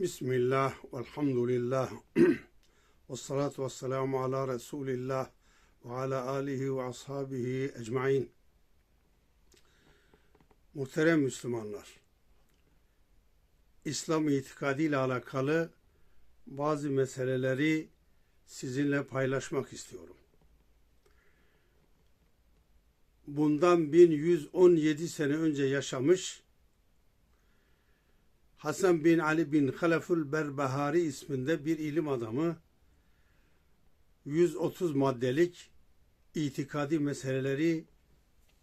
Bismillah, velhamdülillah, ve salatu ve selamu ala Resulillah ve ala alihi ve ashabihi ecmain. Muhterem Müslümanlar, İslam itikadiyle alakalı bazı meseleleri sizinle paylaşmak istiyorum. Bundan 1117 sene önce yaşamış Hasan bin Ali bin Halefül Berbahari isminde bir ilim adamı 130 maddelik itikadi meseleleri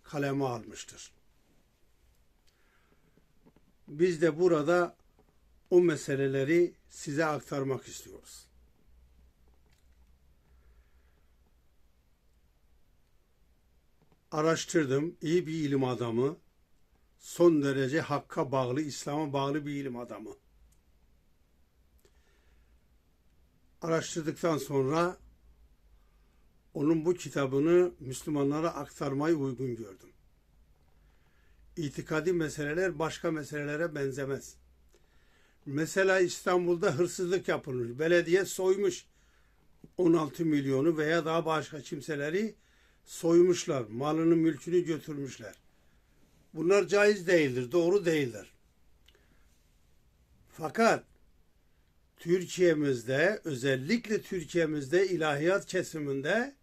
kaleme almıştır. Biz de burada o meseleleri size aktarmak istiyoruz. Araştırdım. iyi bir ilim adamı son derece hakka bağlı, İslam'a bağlı bir ilim adamı. Araştırdıktan sonra onun bu kitabını Müslümanlara aktarmayı uygun gördüm. İtikadi meseleler başka meselelere benzemez. Mesela İstanbul'da hırsızlık yapılmış. Belediye soymuş 16 milyonu veya daha başka kimseleri soymuşlar. Malını mülkünü götürmüşler. Bunlar caiz değildir, doğru değildir. Fakat Türkiye'mizde, özellikle Türkiye'mizde ilahiyat kesiminde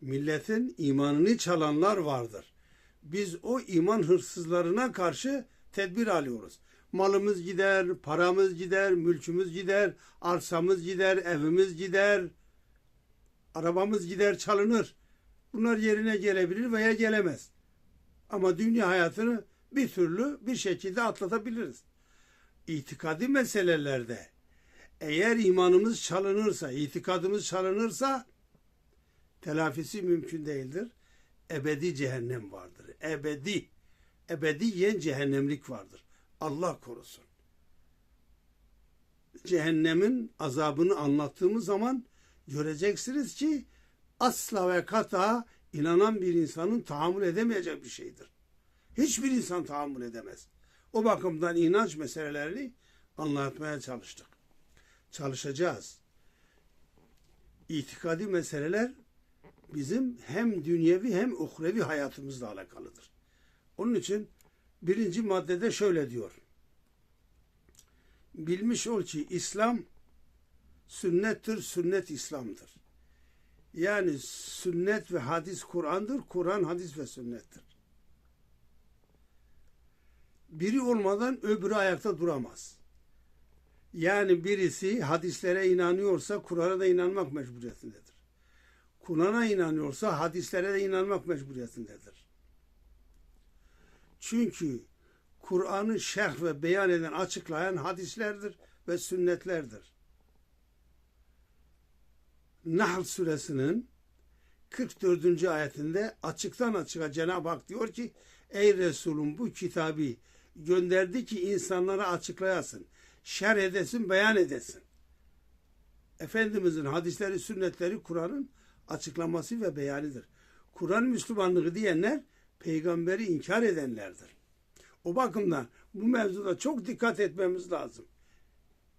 milletin imanını çalanlar vardır. Biz o iman hırsızlarına karşı tedbir alıyoruz. Malımız gider, paramız gider, mülkümüz gider, arsamız gider, evimiz gider, arabamız gider, çalınır. Bunlar yerine gelebilir veya gelemez. Ama dünya hayatını bir türlü bir şekilde atlatabiliriz. İtikadi meselelerde eğer imanımız çalınırsa, itikadımız çalınırsa telafisi mümkün değildir. Ebedi cehennem vardır. Ebedi, ebediyen cehennemlik vardır. Allah korusun. Cehennemin azabını anlattığımız zaman göreceksiniz ki asla ve kata inanan bir insanın tahammül edemeyecek bir şeydir. Hiçbir insan tahammül edemez. O bakımdan inanç meselelerini anlatmaya çalıştık. Çalışacağız. İtikadi meseleler bizim hem dünyevi hem uhrevi hayatımızla alakalıdır. Onun için birinci maddede şöyle diyor. Bilmiş ol ki İslam sünnettir, sünnet İslam'dır. Yani sünnet ve hadis Kur'an'dır, Kur'an hadis ve sünnettir. Biri olmadan öbürü ayakta duramaz. Yani birisi hadislere inanıyorsa Kur'an'a da inanmak mecburiyetindedir. Kur'an'a inanıyorsa hadislere de inanmak mecburiyetindedir. Çünkü Kur'an'ı şerh ve beyan eden, açıklayan hadislerdir ve sünnetlerdir. Nahl suresinin 44. ayetinde açıktan açığa Cenab-ı Hak diyor ki Ey Resulüm bu kitabı gönderdi ki insanlara açıklayasın, şer edesin, beyan edesin. Efendimizin hadisleri, sünnetleri Kur'an'ın açıklaması ve beyanıdır. Kur'an Müslümanlığı diyenler peygamberi inkar edenlerdir. O bakımdan bu mevzuda çok dikkat etmemiz lazım.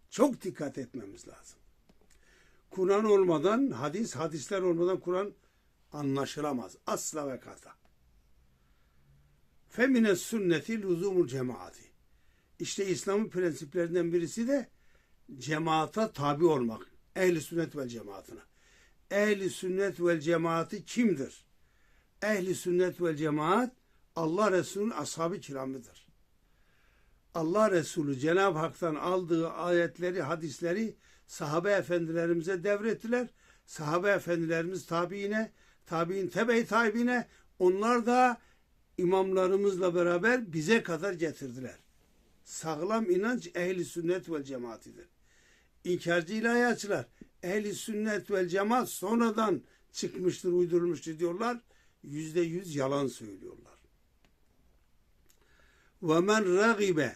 Çok dikkat etmemiz lazım. Kur'an olmadan hadis, hadisler olmadan Kur'an anlaşılamaz. Asla ve kata. Femine sünneti lüzumul cemaati. İşte İslam'ın prensiplerinden birisi de cemaata tabi olmak. Ehli sünnet vel cemaatine. Ehli sünnet vel cemaati kimdir? Ehli sünnet vel cemaat Allah Resulü'nün ashab-ı kiramıdır. Allah Resulü Cenab-ı Hak'tan aldığı ayetleri, hadisleri sahabe efendilerimize devrettiler. Sahabe efendilerimiz tabiine, tabiin tebe tabiine onlar da imamlarımızla beraber bize kadar getirdiler. Sağlam inanç ehli sünnet vel cemaatidir. İnkarcı ilahiyatçılar ehli sünnet vel cemaat sonradan çıkmıştır, uydurulmuştur diyorlar. Yüzde yüz yalan söylüyorlar. Ve men ragibe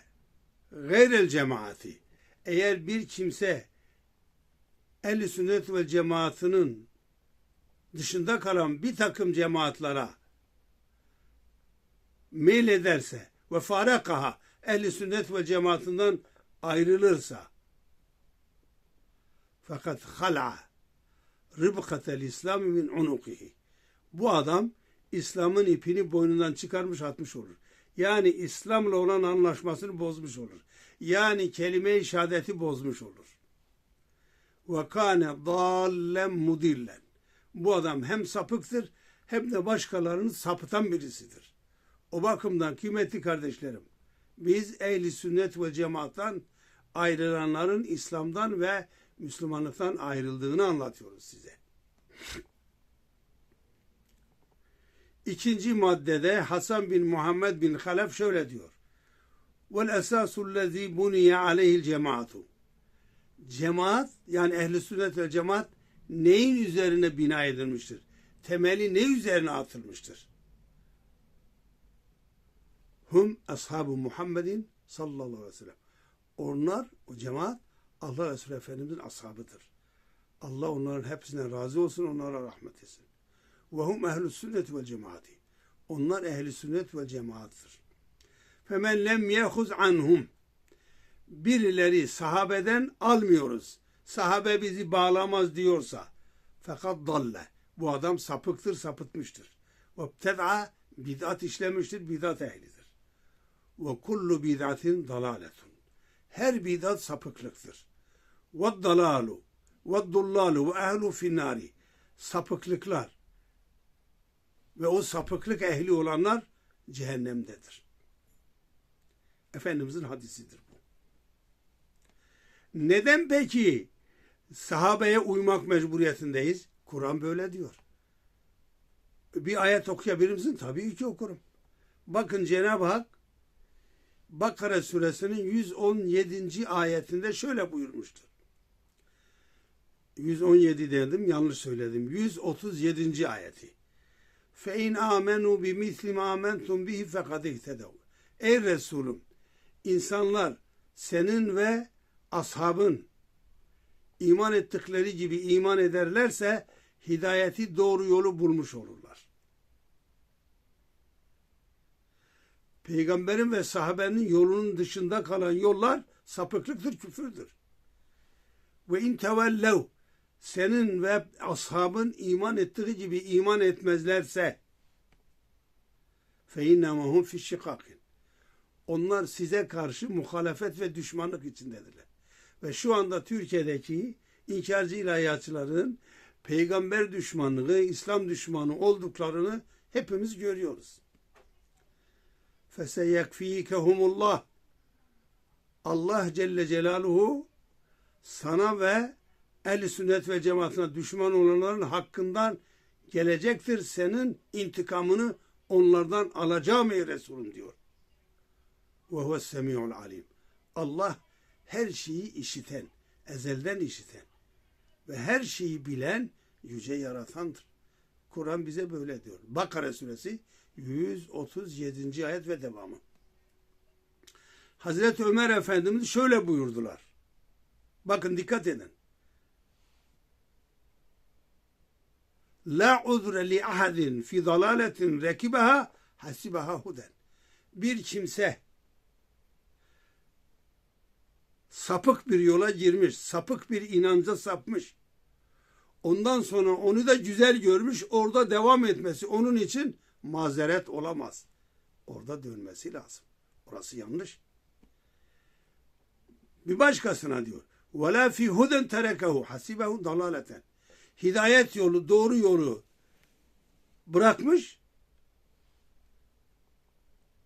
gayrel cemaati eğer bir kimse ehl sünnet ve cemaatinin dışında kalan bir takım cemaatlara meyil ederse ve farakaha ehli sünnet ve cemaatinden ayrılırsa Fakat hal'a rıbkatel İslami min unukihi. Bu adam İslam'ın ipini boynundan çıkarmış atmış olur. Yani İslam'la olan anlaşmasını bozmuş olur. Yani kelime-i şehadeti bozmuş olur. Ve kâne dâllen mudillen. Bu adam hem sapıktır hem de başkalarını sapıtan birisidir. O bakımdan kıymetli kardeşlerim, biz ehli sünnet ve cemaattan ayrılanların İslam'dan ve Müslümanlıktan ayrıldığını anlatıyoruz size. İkinci maddede Hasan bin Muhammed bin Halef şöyle diyor. Vel esasul lezî buniye aleyhil cemaatu. Cemaat yani ehli sünnet ve cemaat neyin üzerine bina edilmiştir? Temeli ne üzerine atılmıştır? Hum ashabu Muhammedin sallallahu aleyhi ve sellem. Onlar, o cemaat Allah Resulü Efendimizin ashabıdır. Allah onların hepsine razı olsun, onlara rahmet etsin. Ve hum ehl sünnet vel cemaati. Onlar ehli sünnet ve cemaattır. Femen lem yehuz anhum. Birileri sahabeden almıyoruz. Sahabe bizi bağlamaz diyorsa fakat dalle. Bu adam sapıktır, sapıtmıştır. Ve ted'a bid'at işlemiştir, bid'at ehlidir. Ve kullu bid'atin dalaletun. Her bid'at sapıklıktır. Ve dalalu ve dullalu ve ehlu finnari. Sapıklıklar ve o sapıklık ehli olanlar cehennemdedir. Efendimizin hadisidir bu. Neden peki sahabeye uymak mecburiyetindeyiz? Kur'an böyle diyor. Bir ayet okuyabilir misin? Tabii ki okurum. Bakın Cenab-ı Hak Bakara suresinin 117. ayetinde şöyle buyurmuştur. 117 dedim yanlış söyledim. 137. ayeti. Fe in amenu bi misli ma amentum bihi fekad. Ey Resulüm insanlar senin ve ashabın iman ettikleri gibi iman ederlerse hidayeti doğru yolu bulmuş olurlar. Peygamberin ve sahabenin yolunun dışında kalan yollar sapıklıktır, küfürdür. Ve in tevellev senin ve ashabın iman ettiği gibi iman etmezlerse fe innemehum fi şikakin. Onlar size karşı muhalefet ve düşmanlık içindedirler. Ve şu anda Türkiye'deki inkarcı ilahiyatçıların peygamber düşmanlığı, İslam düşmanı olduklarını hepimiz görüyoruz. Feseyekfikehumullah. Allah Celle Celaluhu sana ve el sünnet ve cemaatine düşman olanların hakkından gelecektir. Senin intikamını onlardan alacağım ey Resulüm diyor. Ve huve semi'ul alim. Allah her şeyi işiten, ezelden işiten ve her şeyi bilen yüce yaratandır. Kur'an bize böyle diyor. Bakara suresi 137. ayet ve devamı. Hazreti Ömer Efendimiz şöyle buyurdular. Bakın dikkat edin. La uzre li ahadin fi dalaletin rekibaha hasibaha huden. Bir kimse sapık bir yola girmiş, sapık bir inanca sapmış. Ondan sonra onu da güzel görmüş, orada devam etmesi onun için mazeret olamaz. Orada dönmesi lazım. Orası yanlış. Bir başkasına diyor. وَلَا فِي هُدًا تَرَكَهُ حَسِبَهُ dalaleten. Hidayet yolu, doğru yolu bırakmış,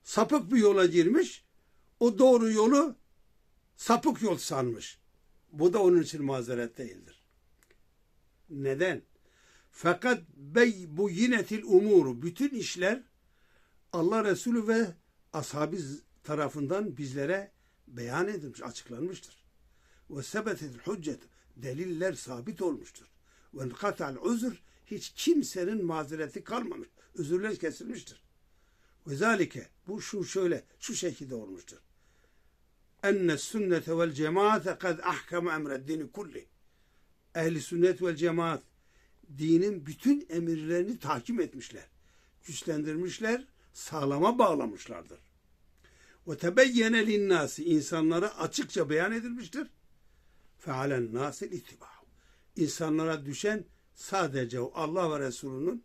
sapık bir yola girmiş, o doğru yolu sapık yol sanmış. Bu da onun için mazeret değildir. Neden? Fakat bey bu yinetil umuru bütün işler Allah Resulü ve ashabı tarafından bizlere beyan edilmiş, açıklanmıştır. Ve sebetetil hüccet deliller sabit olmuştur. Ve enkatal uzur hiç kimsenin mazereti kalmamış. Özürler kesilmiştir. Ve zalike bu şu şöyle şu şekilde olmuştur. Enne sünnete vel cemaate kad ahkeme emreddini kulli. Ehli sünnet vel cemaat dinin bütün emirlerini takip etmişler. Güçlendirmişler, sağlama bağlamışlardır. Ve tebeyyene linnâsi insanlara açıkça beyan edilmiştir. Fealen nasil itibâhu. insanlara düşen sadece Allah ve Resulü'nün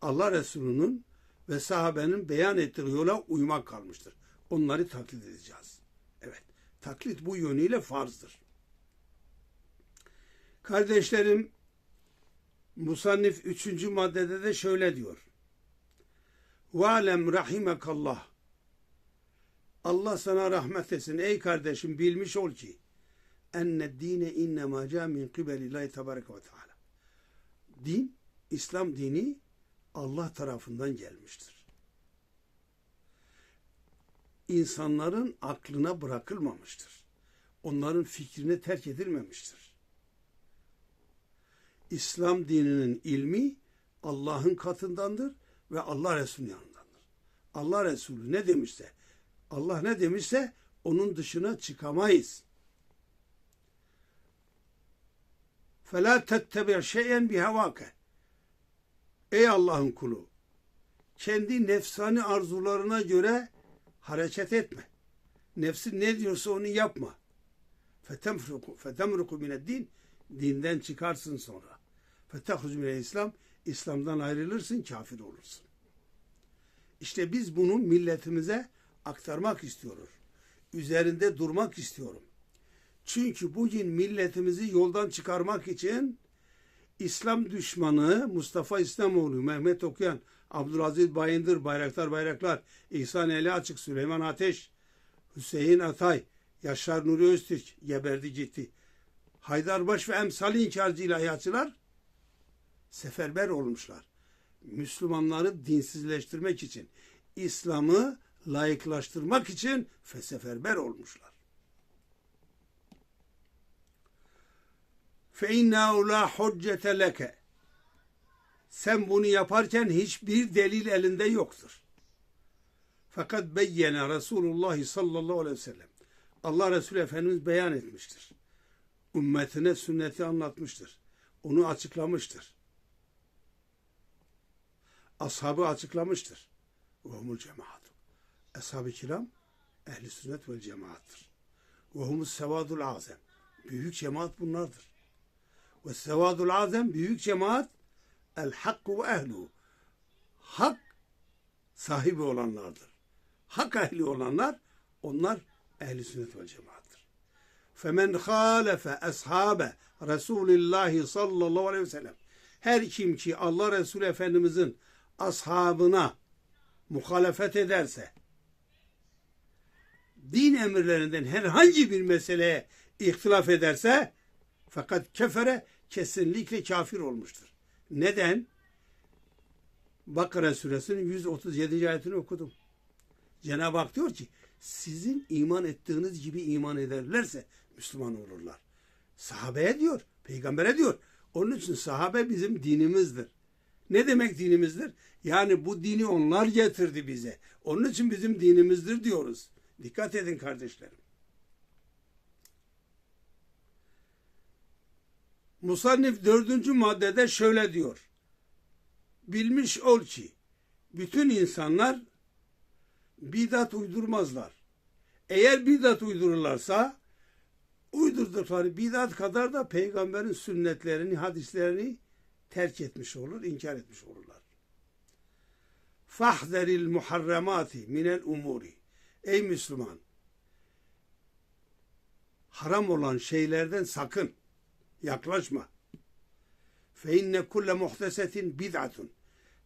Allah Resulü'nün ve sahabenin beyan ettiği yola uymak kalmıştır. Onları taklit edeceğiz. Taklit bu yönüyle farzdır. Kardeşlerim, Musannif 3. maddede de şöyle diyor. Valem rahimekallah. Allah sana rahmet etsin. Ey kardeşim bilmiş ol ki enne dine innema ca min kibelillahi tebareke ve teala. Din, İslam dini Allah tarafından gelmiştir İnsanların aklına bırakılmamıştır. Onların fikrine terk edilmemiştir. İslam dininin ilmi Allah'ın katındandır ve Allah Resulü'nün yanındandır. Allah Resulü ne demişse, Allah ne demişse onun dışına çıkamayız. فَلَا تَتَّبِعْ شَيْئًا بِهَوَاكَ Ey Allah'ın kulu! Kendi nefsani arzularına göre hareket etme. Nefsin ne diyorsa onu yapma. Fetemruku, fetemruku mine din, dinden çıkarsın sonra. Fetehuz mine İslam, İslam'dan ayrılırsın, kafir olursun. İşte biz bunu milletimize aktarmak istiyoruz. Üzerinde durmak istiyorum. Çünkü bugün milletimizi yoldan çıkarmak için İslam düşmanı Mustafa İslamoğlu, Mehmet Okuyan, Abdülaziz Bayındır, Bayraktar Bayraklar, İhsan Eli Açık, Süleyman Ateş, Hüseyin Atay, Yaşar Nuri Öztürk geberdi gitti. Haydarbaş ve emsali inkarcı ilahiyatçılar seferber olmuşlar. Müslümanları dinsizleştirmek için, İslam'ı layıklaştırmak için seferber olmuşlar. فَاِنَّهُ لَا حُجَّةَ لَكَ sen bunu yaparken hiçbir delil elinde yoktur. Fakat beyyene Resulullah sallallahu aleyhi ve sellem. Allah Resulü Efendimiz beyan etmiştir. Ümmetine sünneti anlatmıştır. Onu açıklamıştır. Ashabı açıklamıştır. Ve cemaat. Ashab-ı kiram ehli sünnet vel cemaattır. Ve sevadul azem. Büyük cemaat bunlardır. Ve sevadul azem büyük cemaat el hakku ve ehlu. Hak sahibi olanlardır. Hak ehli olanlar onlar ehli sünnet vel cemaattır. Femen halefe ashabe Resulillahi sallallahu aleyhi ve sellem. Her kim ki Allah Resulü Efendimizin ashabına muhalefet ederse din emirlerinden herhangi bir meseleye ihtilaf ederse fakat kefere kesinlikle kafir olmuştur. Neden? Bakara suresinin 137. ayetini okudum. Cenab-ı Hak diyor ki sizin iman ettiğiniz gibi iman ederlerse Müslüman olurlar. Sahabeye diyor, peygambere diyor. Onun için sahabe bizim dinimizdir. Ne demek dinimizdir? Yani bu dini onlar getirdi bize. Onun için bizim dinimizdir diyoruz. Dikkat edin kardeşlerim. Musannif dördüncü maddede şöyle diyor. Bilmiş ol ki bütün insanlar bidat uydurmazlar. Eğer bidat uydururlarsa uydurdukları bidat kadar da peygamberin sünnetlerini, hadislerini terk etmiş olur, inkar etmiş olurlar. Fahzeril muharremati minel umuri. Ey Müslüman! Haram olan şeylerden sakın. Yaklaşma. Fe inne kulle muhtesetin bid'atun.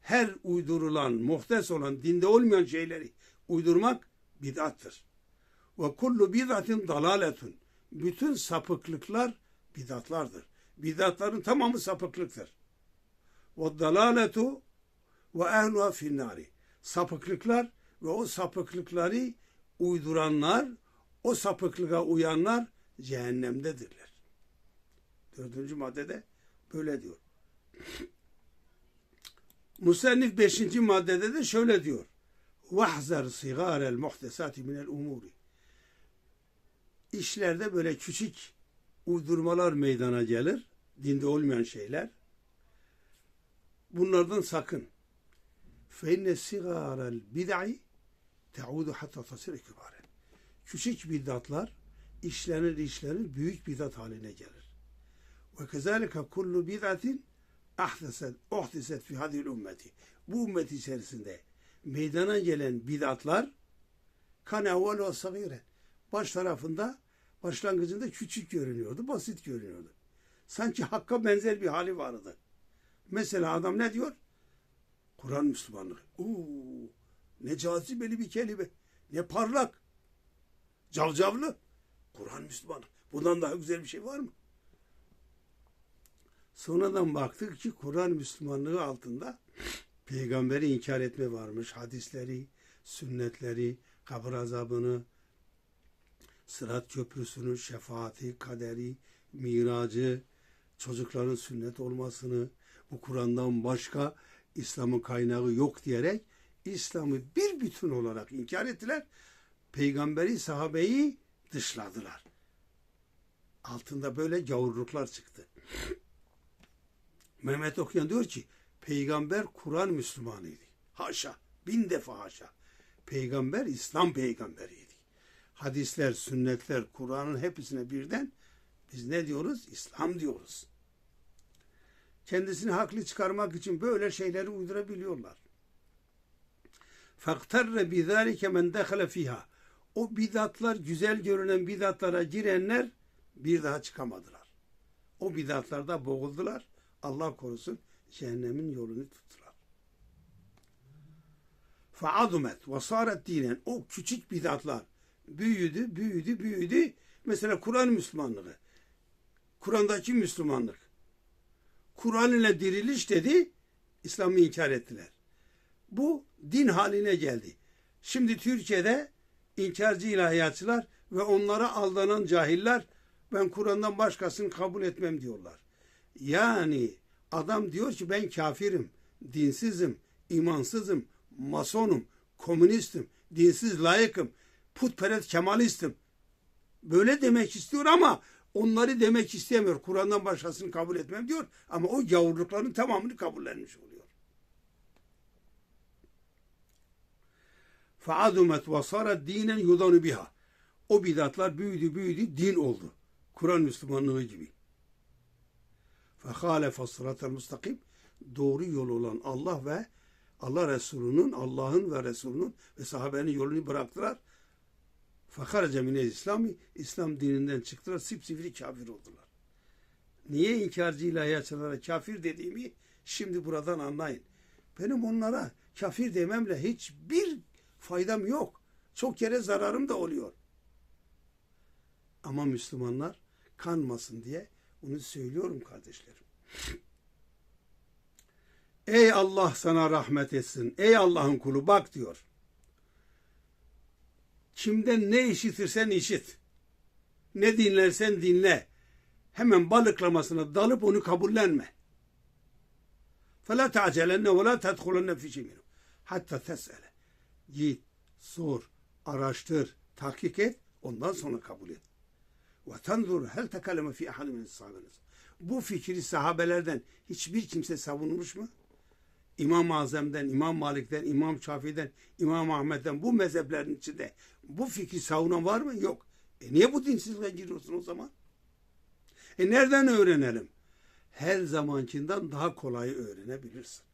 Her uydurulan, muhtes olan, dinde olmayan şeyleri uydurmak bid'attır. Ve kullu bid'atin dalaletun. Bütün sapıklıklar bidatlardır. Bidatların tamamı sapıklıktır. Ve dalaletu ve ehluha finnari. Sapıklıklar ve o sapıklıkları uyduranlar, o sapıklığa uyanlar cehennemdedirler. Dördüncü maddede böyle diyor. Musennif beşinci maddede de şöyle diyor. Vahzer sigarel muhtesati minel umuri. İşlerde böyle küçük uydurmalar meydana gelir. Dinde olmayan şeyler. Bunlardan sakın. Fe inne sigarel bid'i teudu hatta tasire kübaren. Küçük bidatlar işlenir işlenir büyük bidat haline gelir. Ve kezalike kullu bid'atin ahdeset, uhdiset fi hadil ümmeti. Bu ümmet içerisinde meydana gelen bid'atlar kan evvel ve sagiren. Baş tarafında başlangıcında küçük görünüyordu, basit görünüyordu. Sanki hakka benzer bir hali vardı. Mesela adam ne diyor? Kur'an Müslümanlığı. Oo, ne cazibeli bir kelime. Ne parlak. Cavcavlı. Kur'an Müslümanlığı. Bundan daha güzel bir şey var mı? Sonradan baktık ki Kur'an Müslümanlığı altında peygamberi inkar etme varmış. Hadisleri, sünnetleri, kabir azabını, sırat köprüsünü, şefaati, kaderi, miracı, çocukların sünnet olmasını, bu Kur'an'dan başka İslam'ın kaynağı yok diyerek İslam'ı bir bütün olarak inkar ettiler. Peygamberi, sahabeyi dışladılar. Altında böyle gavurluklar çıktı. Mehmet Okuyan diyor ki peygamber Kur'an Müslümanıydı. Haşa. Bin defa haşa. Peygamber İslam peygamberiydi. Hadisler, sünnetler, Kur'an'ın hepsine birden biz ne diyoruz? İslam diyoruz. Kendisini haklı çıkarmak için böyle şeyleri uydurabiliyorlar. Faktarre bizalike men dehale fiha. O bidatlar, güzel görünen bidatlara girenler bir daha çıkamadılar. O bidatlarda boğuldular. Allah korusun cehennemin yolunu tuttular. Faadumet ve saret dinen o küçük bidatlar büyüdü, büyüdü, büyüdü. Mesela Kur'an Müslümanlığı. Kur'an'daki Müslümanlık. Kur'an ile diriliş dedi, İslam'ı inkar ettiler. Bu din haline geldi. Şimdi Türkiye'de inkarcı ilahiyatçılar ve onlara aldanan cahiller ben Kur'an'dan başkasını kabul etmem diyorlar. Yani adam diyor ki ben kafirim, dinsizim, imansızım, masonum, komünistim, dinsiz layıkım, putperest kemalistim. Böyle demek istiyor ama onları demek istemiyor. Kur'an'dan başkasını kabul etmem diyor ama o gavurlukların tamamını kabullenmiş oluyor. Faadumet ve sarat dinen yudanu biha. O bidatlar büyüdü büyüdü din oldu. Kur'an Müslümanlığı gibi. Fehalefe sıratel mustakim doğru yol olan Allah ve Allah Resulü'nün, Allah'ın ve Resulü'nün ve sahabenin yolunu bıraktılar. Fakaraca mine İslami, İslam dininden çıktılar, sipsivri kafir oldular. Niye inkarcı ilahiyatçılara kafir dediğimi şimdi buradan anlayın. Benim onlara kafir dememle hiçbir faydam yok. Çok kere zararım da oluyor. Ama Müslümanlar kanmasın diye bunu söylüyorum kardeşlerim. Ey Allah sana rahmet etsin. Ey Allah'ın kulu bak diyor. Kimden ne işitirsen işit. Ne dinlersen dinle. Hemen balıklamasına dalıp onu kabullenme. فَلَا تَعْجَلَنَّ وَلَا تَدْخُلَنَّ فِي شَيْءٍ Hatta tesele. Git, sor, araştır, tahkik et, ondan sonra kabul et. Ve tenzur hel tekalleme fi ahadü min. Bu fikri sahabelerden hiçbir kimse savunmuş mu? İmam-ı Azam'dan, İmam Malik'ten, İmam Şafii'den, İmam Ahmet'ten bu mezheplerin içinde bu fikri savunan var mı? Yok. E niye bu dinsizliğe giriyorsun o zaman? E nereden öğrenelim? Her zamankinden daha kolay öğrenebilirsin.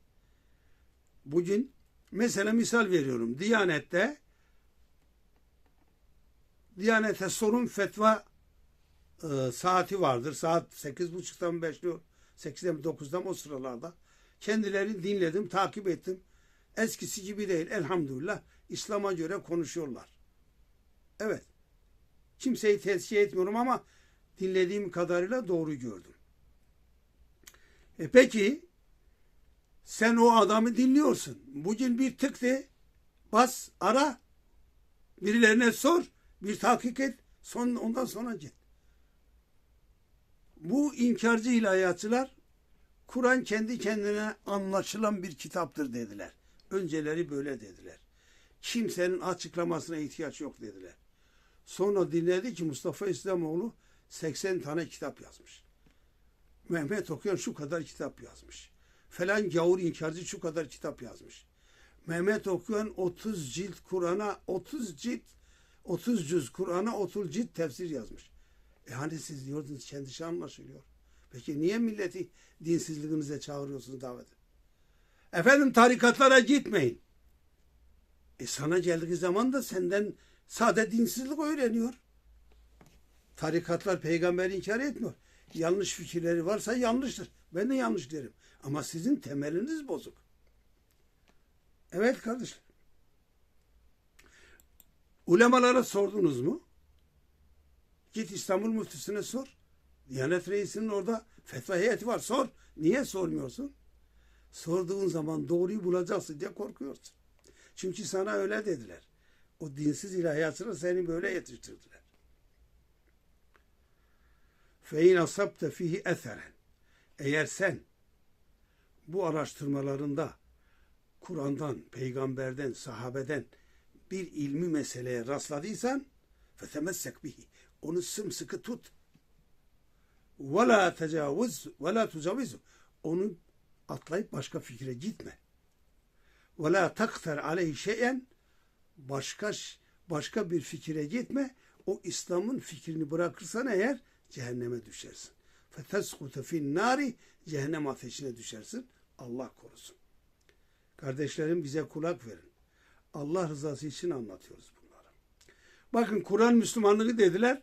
Bugün mesela misal veriyorum. Diyanette Diyanete sorun fetva e, saati vardır. Saat sekiz buçuktan başlıyor. Sekizden dokuzdan o sıralarda. Kendilerini dinledim, takip ettim. Eskisi gibi değil. Elhamdülillah İslam'a göre konuşuyorlar. Evet. Kimseyi tezkiye etmiyorum ama dinlediğim kadarıyla doğru gördüm. E peki sen o adamı dinliyorsun. Bugün bir tık de bas, ara. Birilerine sor, bir tahkik et. Son, ondan sonra git. Bu inkarcı ilahiyatçılar Kur'an kendi kendine anlaşılan bir kitaptır dediler. Önceleri böyle dediler. Kimsenin açıklamasına ihtiyaç yok dediler. Sonra dinledi ki Mustafa İslamoğlu 80 tane kitap yazmış. Mehmet Okuyan şu kadar kitap yazmış. Falan gavur inkarcı şu kadar kitap yazmış. Mehmet Okuyan 30 cilt Kur'an'a 30 cilt 30 cüz Kur'an'a 30 cilt tefsir yazmış. E hani siz diyordunuz kendisi anlaşılıyor. Peki niye milleti dinsizliğinize çağırıyorsunuz davet? Efendim tarikatlara gitmeyin. E sana geldiği zaman da senden sade dinsizlik öğreniyor. Tarikatlar peygamberi inkar etmiyor. Yanlış fikirleri varsa yanlıştır. Ben de yanlış derim. Ama sizin temeliniz bozuk. Evet kardeşler. Ulemalara sordunuz mu? Git İstanbul müftüsüne sor. Diyanet reisinin orada fetva heyeti var. Sor. Niye sormuyorsun? Sorduğun zaman doğruyu bulacaksın diye korkuyorsun. Çünkü sana öyle dediler. O dinsiz ilahiyatçılar seni böyle yetiştirdiler. Fein asabte fihi eseren. Eğer sen bu araştırmalarında Kur'an'dan, peygamberden, sahabeden bir ilmi meseleye rastladıysan fetemessek bihi. Onu sımsıkı tut. Ve la tecavüz ve la. Onu atlayıp başka fikre gitme. Ve la takter aleyhi şeyen başka başka bir fikire gitme. O İslam'ın fikrini bırakırsan eğer cehenneme düşersin. Feteskutu fin nari cehennem ateşine düşersin. Allah korusun. Kardeşlerim bize kulak verin. Allah rızası için anlatıyoruz bunları. Bakın Kur'an Müslümanlığı dediler.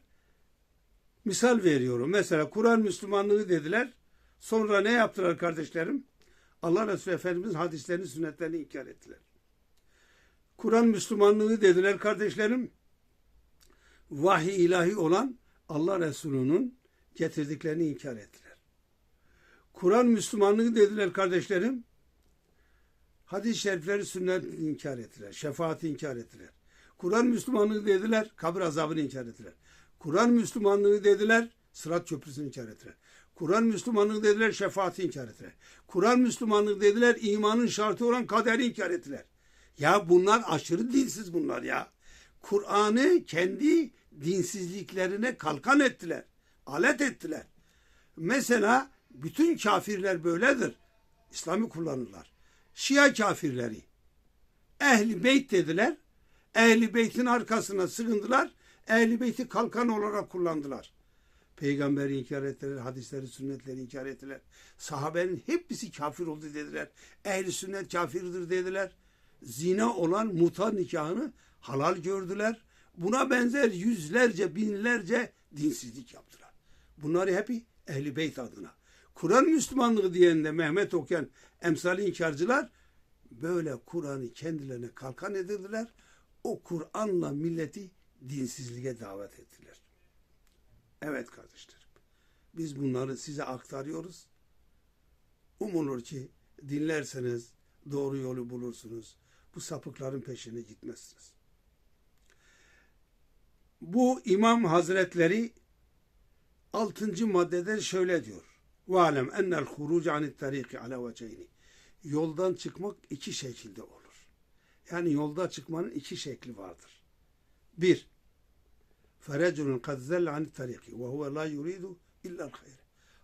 Misal veriyorum. Mesela Kur'an Müslümanlığı dediler. Sonra ne yaptılar kardeşlerim? Allah Resulü Efendimiz'in hadislerini, sünnetlerini inkar ettiler. Kur'an Müslümanlığı dediler kardeşlerim. Vahiy ilahi olan Allah Resulü'nün getirdiklerini inkar ettiler. Kur'an Müslümanlığı dediler kardeşlerim. Hadis-i şerifleri sünnet inkar ettiler. Şefaati inkar ettiler. Kur'an Müslümanlığı dediler. Kabir azabını inkar ettiler. Kur'an Müslümanlığı dediler. Sırat köprüsünü inkar ettiler. Kur'an Müslümanlığı dediler. Şefaati inkar ettiler. Kur'an Müslümanlığı dediler. imanın şartı olan kaderi inkar ettiler. Ya bunlar aşırı dinsiz bunlar ya. Kur'an'ı kendi dinsizliklerine kalkan ettiler. Alet ettiler. Mesela bütün kafirler böyledir. İslam'ı kullanırlar. Şia kafirleri. Ehli beyt dediler. Ehli beytin arkasına sığındılar. Ehli beyti kalkan olarak kullandılar. Peygamberi inkar ettiler, hadisleri, sünnetleri inkar ettiler. Sahabenin hepsi kafir oldu dediler. Ehli sünnet kafirdir dediler. Zina olan muta nikahını halal gördüler. Buna benzer yüzlerce, binlerce dinsizlik yaptılar. Bunları hep ehli beyt adına. Kur'an Müslümanlığı diyen de Mehmet okuyan emsali inkarcılar böyle Kur'an'ı kendilerine kalkan edildiler. O Kur'an'la milleti dinsizliğe davet ettiler. Evet kardeşlerim. Biz bunları size aktarıyoruz. Umulur ki dinlerseniz doğru yolu bulursunuz. Bu sapıkların peşine gitmezsiniz. Bu İmam Hazretleri 6. maddede şöyle diyor. Valem ennel huruc anit tariki ala veceyni. Yoldan çıkmak iki şekilde olur. Yani yolda çıkmanın iki şekli vardır. Bir, فَرَجُلٌ قَدْ زَلَّ عَنِ التَّرِيقِ وَهُوَ لَا يُرِيدُ اِلَّا الْخَيْرِ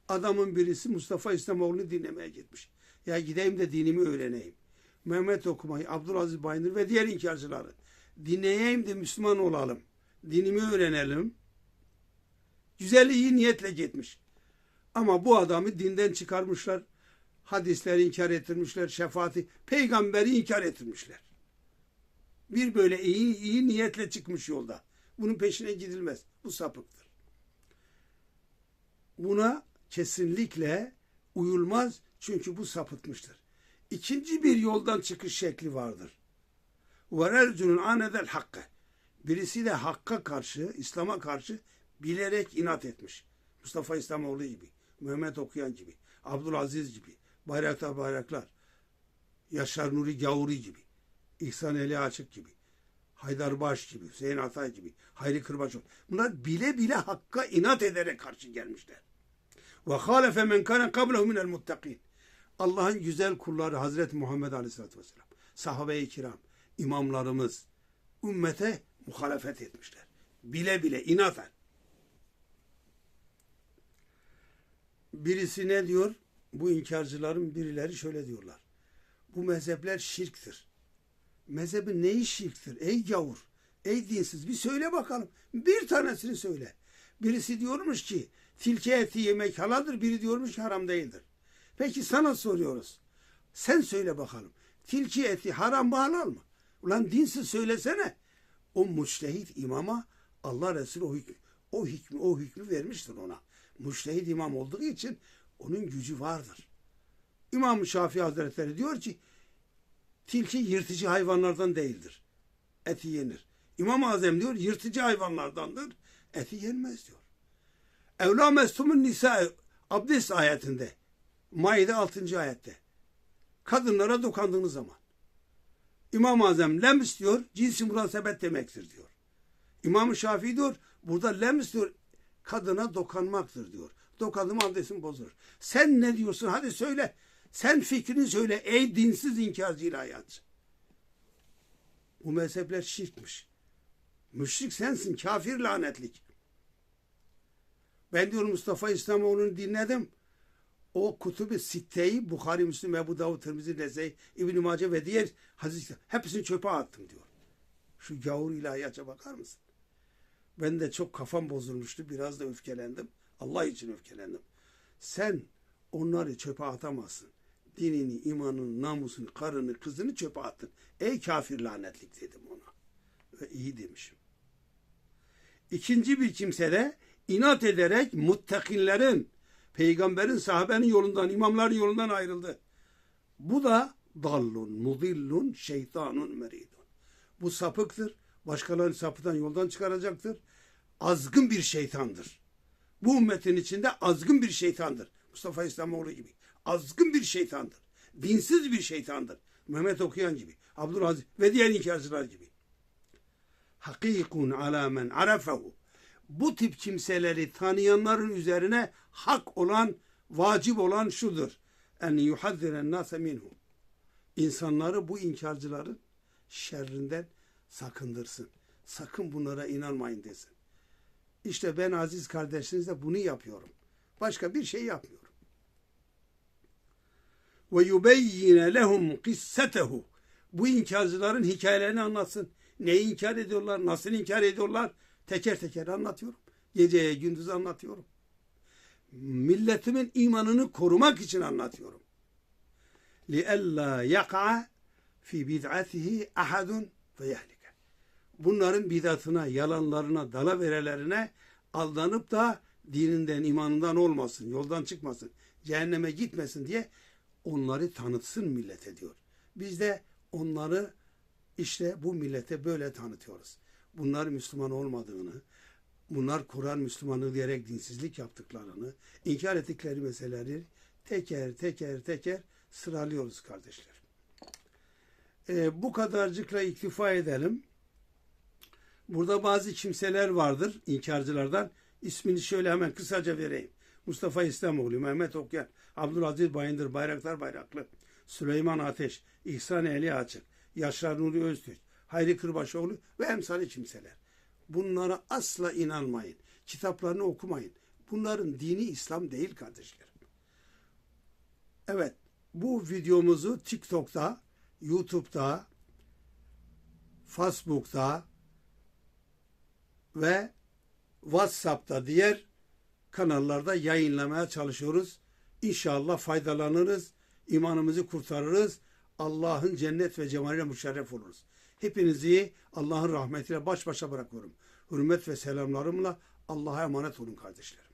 Adamın birisi Mustafa İslamoğlu'nu dinlemeye gitmiş. Ya gideyim de dinimi öğreneyim. Mehmet okumayı, Abdülaziz Bayındır ve diğer inkarcıları dinleyeyim de Müslüman olalım. Dinimi öğrenelim. Güzel iyi niyetle gitmiş. Ama bu adamı dinden çıkarmışlar. Hadisleri inkar ettirmişler. Şefaati, peygamberi inkar ettirmişler. Bir böyle iyi iyi niyetle çıkmış yolda. Bunun peşine gidilmez. Bu sapıktır. Buna kesinlikle uyulmaz. Çünkü bu sapıtmıştır. İkinci bir yoldan çıkış şekli vardır. وَرَرْجُنُنْ anedel hakkı. Birisi de hakka karşı, İslam'a karşı bilerek inat etmiş. Mustafa İslamoğlu gibi, Mehmet Okuyan gibi, Abdülaziz gibi, Bayraktar Bayraklar, Yaşar Nuri Gavuri gibi, İhsan Eli Açık gibi, Haydar Baş gibi, Hüseyin Atay gibi, Hayri Kırbaçoğlu. Bunlar bile bile hakka inat ederek karşı gelmişler. Ve halefe men kana qablehu minel muttakin. Allah'ın güzel kulları Hazreti Muhammed Aleyhisselatü Vesselam, sahabe-i kiram, imamlarımız, ümmete muhalefet etmişler. Bile bile inaten. Birisi ne diyor? Bu inkarcıların birileri şöyle diyorlar. Bu mezhepler şirktir. Mezhebin neyi şirktir? Ey gavur, ey dinsiz bir söyle bakalım. Bir tanesini söyle. Birisi diyormuş ki tilki eti yemek halaldir, biri diyormuş ki haram değildir. Peki sana soruyoruz. Sen söyle bakalım. Tilki eti haram mı halal mı? Ulan dinsiz söylesene. O müştehit imama Allah Resulü o hükmü, o hükmü, o hükmü vermiştir ona. Müştehit imam olduğu için onun gücü vardır. İmam Şafii Hazretleri diyor ki tilki yırtıcı hayvanlardan değildir. Eti yenir. İmam-ı Azam diyor yırtıcı hayvanlardandır. Eti yenmez diyor. Evla mestumun nisa abdest ayetinde Maide 6. ayette kadınlara dokandığınız zaman İmam-ı Azam lems diyor cinsi münasebet demektir diyor. İmam-ı Şafii diyor burada lems diyor kadına dokanmaktır diyor. Dokandım abdestin bozulur. Sen ne diyorsun hadi söyle. Sen fikrini söyle ey dinsiz inkarcı ilahiyatçı. Bu mezhepler şirkmiş. Müşrik sensin kafir lanetlik. Ben diyor Mustafa İslamoğlu'nu dinledim. O kutubu sitteyi Bukhari, Müslim, Ebu Davud, Tirmizi, Nese'yi, İbn-i Mace ve diğer hadisler hepsini çöpe attım diyor. Şu gavur ilahiyatça bakar mısın? Ben de çok kafam bozulmuştu. Biraz da öfkelendim. Allah için öfkelendim. Sen onları çöpe atamazsın. Dinini, imanını, namusunu, karını, kızını çöpe attın. Ey kafir lanetlik dedim ona. Ve iyi demişim. İkinci bir kimse de inat ederek muttakinlerin, peygamberin, sahabenin yolundan, imamların yolundan ayrıldı. Bu da dallun, mudillun, şeytanun meridun. Bu sapıktır. Başkalarını sapıtan yoldan çıkaracaktır. Azgın bir şeytandır. Bu ümmetin içinde azgın bir şeytandır. Mustafa İslamoğlu gibi. Azgın bir şeytandır. Dinsiz bir şeytandır. Mehmet Okuyan gibi. Abdülaziz ve diğer inkarcılar gibi. Hakikun ala men arafehu. Bu tip kimseleri tanıyanların üzerine hak olan, vacip olan şudur. En yuhazziren nase minhu. İnsanları bu inkarcıların şerrinden sakındırsın. Sakın bunlara inanmayın desin. İşte ben aziz kardeşinizle bunu yapıyorum. Başka bir şey yapmıyorum Ve yubeyyine lehum kissetehu. Bu inkarcıların hikayelerini anlatsın. Neyi inkar ediyorlar, nasıl inkar ediyorlar teker teker anlatıyorum. Geceye gündüz anlatıyorum. Milletimin imanını korumak için anlatıyorum. لِأَلَّا يَقَعَ fi bid'atihi ahadun ve yehlike. Bunların bidatına, yalanlarına, dalaverelerine aldanıp da dininden, imanından olmasın, yoldan çıkmasın, cehenneme gitmesin diye onları tanıtsın millete diyor. Biz de onları işte bu millete böyle tanıtıyoruz. Bunlar Müslüman olmadığını, bunlar Kur'an Müslümanı diyerek dinsizlik yaptıklarını, inkar ettikleri meseleleri teker teker teker sıralıyoruz kardeşler. Ee, bu kadarcıkla iktifa edelim. Burada bazı kimseler vardır inkarcılardan. İsmini şöyle hemen kısaca vereyim. Mustafa İslamoğlu, Mehmet Okyan, Abdülaziz Bayındır, Bayraktar Bayraklı, Süleyman Ateş, İhsan Eli Açık, Yaşar Nuri Öztürk, Hayri Kırbaşoğlu ve emsali kimseler. Bunlara asla inanmayın. Kitaplarını okumayın. Bunların dini İslam değil kardeşlerim. Evet, bu videomuzu TikTok'ta, YouTube'da, Facebook'ta ve WhatsApp'ta diğer kanallarda yayınlamaya çalışıyoruz. İnşallah faydalanırız, imanımızı kurtarırız. Allah'ın cennet ve cemaline müşerref oluruz. Hepinizi Allah'ın rahmetiyle baş başa bırakıyorum. Hürmet ve selamlarımla Allah'a emanet olun kardeşler.